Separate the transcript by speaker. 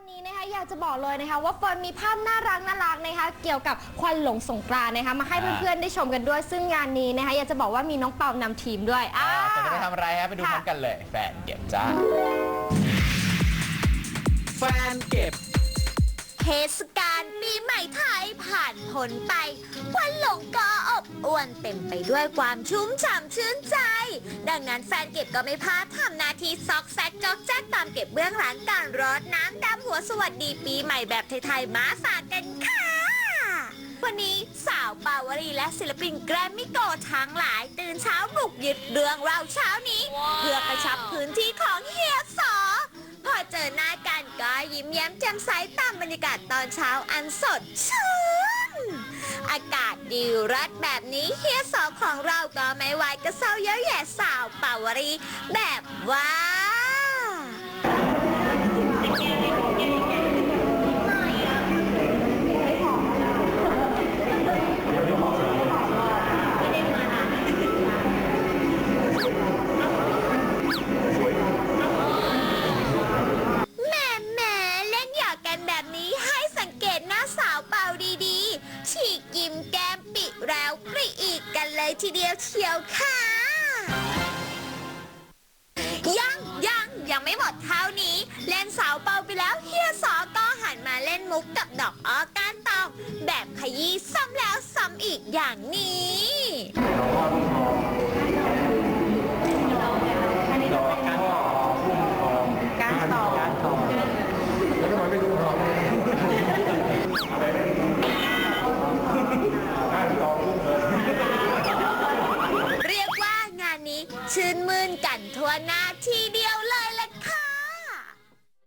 Speaker 1: วันนี้นะคะอยากจะบอกเลยนะคะ ว่าเฟิร์นมีภาพน่ารักน่ารักนะคะ เกี่ยวกับควันหลงสงกรานต์นะคะมาให้
Speaker 2: อ่า
Speaker 1: เพื่อนๆได้ชมกันด้วย ซึ่งงานนี้นะคะ อยากจะบอกว่ามีน้องเปานำทีมด้วยอ่า
Speaker 2: อ่าแต่จะไปทำอะไรฮะไปดูพ
Speaker 1: ค่ะ
Speaker 2: ร้อมกันเลย แฟนเก็บจ้า
Speaker 3: แฟนเก็บ
Speaker 4: เทศกาลปีใหม่ไทยผ่านพ้นไป ควันหลงก็อบอวนเต็มไปด้วยความชุ่มฉ่ำชื่นใจ ดังนั้นแฟนเก็บก็ไม่พลาดทำหนาทีซอกแซกจอกแจ๊กตามเก็บเบื้องหลังการรดน้ำดำหัวสวัสดีปีใหม่แบบไทยๆมาฝากกันค่ะ วันนี้สาวปาวรีและศิลปินแกรมมิโกทั้งหลาย ตื่นเช้าบุกยึดเรื่องเราเช้านี้ เพื่อกระชับพื้นที่ของเฮียสอพอเจอหน้า ยิ้มแย้มแจ่มใสตามบรรยากาศตอนเช้าอันสดชื่น อากาศดีรัดแบบนี้เฮียสอของเราก็ไม่ไหวก็เศร้าเย้าแย่สาวเป่าวรี แบบว่า แล้วปอีกกันเลยทีเดียวเชียวค่ะ ยังยังยังไม่หมดเท่านี้ เล่นสาวเปาไปแล้วเฮียสอก็หันมาเล่นมุกกับดอกอ้อก้านตองแบบขยี้ซ้ำแล้วซ้ำอีกอย่างนี้ ชื่นมื่นกันทั่วหน้าที่ดี